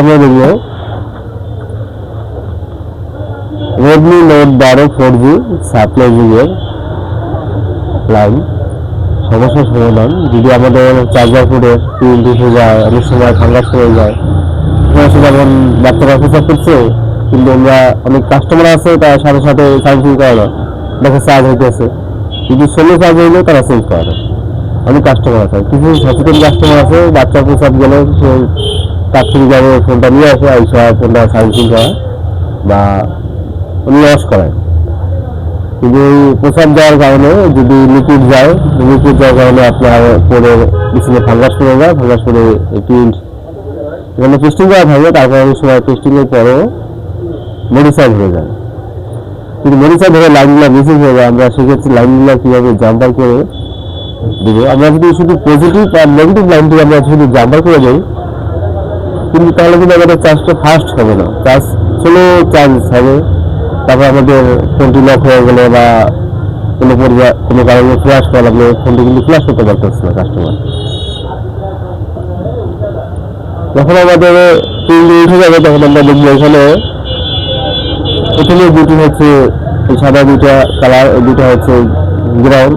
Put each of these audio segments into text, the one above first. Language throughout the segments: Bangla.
আমরা দেখব রেডমি নোট বারো ফোর জি সাপ্লাই যুগের লাইন সমস্যার সমাধান। যদি আমাদের চার্জার করে পিন ঢুকে যায় অনেক সময় ফাঙ্গাস হয়ে যায় যেমন বাচ্চারা প্রচার করছে, কিন্তু আমরা অনেক কাস্টমার আছে, তার সাথে সাথে সার্ভিসিং করে না। দেখে চার্জ হইতেছে। যদি ষোলো চার্জ হইলে, তারা চেঞ্জ করে না। অনেক কাস্টমার আছে। কিছু সচেতন কাস্টমার আছে বাচ্চা প্রসাদ গেলে সে তাৎক্ষণিকভাবে ফোনটা নিয়ে আসে, আইসা ফোনটা সার্ভিসিং করা বা লস করায়। কিন্তু এই প্রসাদ দেওয়ার কারণে, যদি লিকুইড যায় লিকুইড যাওয়ার কারণে আপনার পরে পিছনে ফাঙ্গাস পড়ে যায় ফাঙ্গাস পরে প্রিন্ট এখানে টেস্টিং করা থাকে তারপর অনেক সময় টেস্টিংয়ের পরেও মডিফাই হয়ে যায়। কিন্তু মডিফাই ধরে লাইনগুলো মিসিং হয়ে যায়, আমরা সেক্ষেত্রে লাইনগুলো কীভাবে জাম্পার করে দিব? আমরা যদি শুধু পজিটিভ আর নেগেটিভ লাইনটি আমরা শুধু জাম্পার করে দিই কিন্তু তাহলে কিন্তু আমাদের চার্জটা ফাস্ট হবে না। চার্জ স্লো চার্জ হবে। তারপর আমাদের ফোনটি লক হয়ে গেলে বা কোনো পরিবার, কোনো কারণে ফ্ল্যাশ করা লাগলে ফোনটি কিন্তু ফ্ল্যাশ করতে পারতেছে না কাস্টমার যখন আমাদের তিনটি উঠে যাবে, তখন আমরা দেখব এখানে প্রথমে দুটি হচ্ছে সাদা দুটা কালার দুটা হচ্ছে গ্রাউন্ড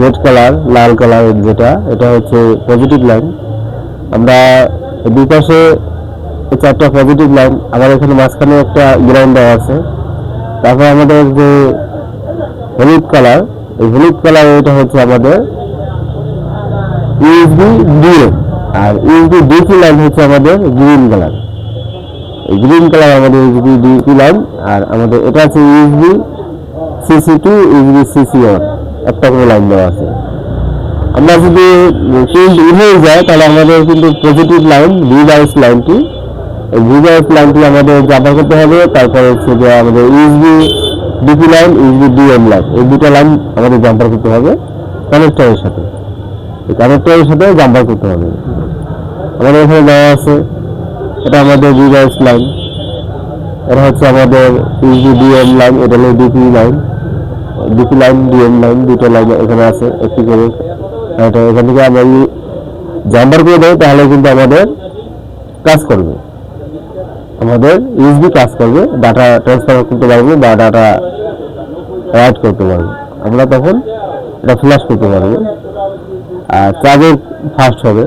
রেড কালার লাল কালার যেটা, এটা হচ্ছে পজিটিভ লাইন আমরা দুই পাশে চারটা পজিটিভ লাইন আবার এখানে মাঝখানে একটা গ্রাউন্ড দেওয়া আছে। তারপর আমাদের যে হলুদ কালার এই হলুদ কালার এটা হচ্ছে আমাদের ইউএসবি ডিএ আর ইউএসবি ডিপি লাইন হচ্ছে আমাদের গ্রিন কালার এই গ্রিন কালার আমাদের ইউএসবি ডিপি লাইন আর আমাদের এটা আছে USB CC two USB CC one একটা করে লাইন দেওয়া আছে। আমরা যদি প্রিন্ট উঠে যায়, তাহলে আমাদের কিন্তু পজিটিভ লাইন রিভার্স লাইনটি এই রিভার্স লাইনটি আমাদের জাম্পার করতে হবে, তারপরে হচ্ছে যে আমাদের USB DP line USB DM line এই দুটো লাইন আমাদের জাম্পার করতে হবে কানেক্টরের সাথে। এই কানেক্টরের সাথে জাম্পার করতে হবে। আমাদের এখানে দেওয়া আছে, এটা আমাদের রিভার্স লাইন এটা হচ্ছে আমাদের ইউএসবি ডিএম লাইন এটা হলো DP line DP line DM line দুটো লাইন এখানে আছে, একটি করে। এটা এখান থেকে আমি জাম্বার করে দেবো, তাহলে কিন্তু আমাদের কাজ করবে। আমাদের ইউজবি কাজ করবে ডাটা ট্রান্সফার করতে পারব বা ডাটা রাইট করতে পারব। আমরা তখন এটা ফ্ল্যাশ করতে পারব। আর চার্জের ফাস্ট হবে।